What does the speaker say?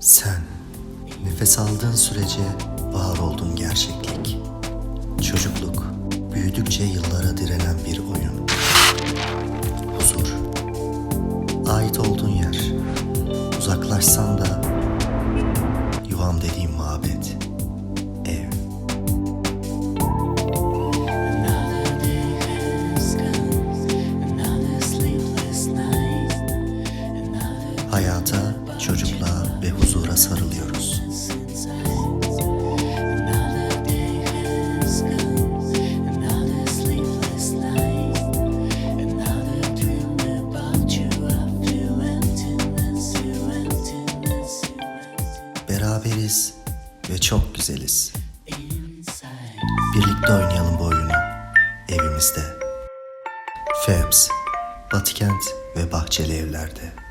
Sen nefes aldığın sürece var oldun gerçeklik. Çocukluk büyüdükçe yıllara direnen bir oyun. Huzur. Ait olduğun yer. Uzaklaşsan da yuvam dediğim mabet. Ev. Another day sarılıyoruz. Beraberiz ve çok güzeliz. Birlikte oynayalım bu oyunu. Evimizde. Fabs, Batıkent ve Bahçeli Evler'de.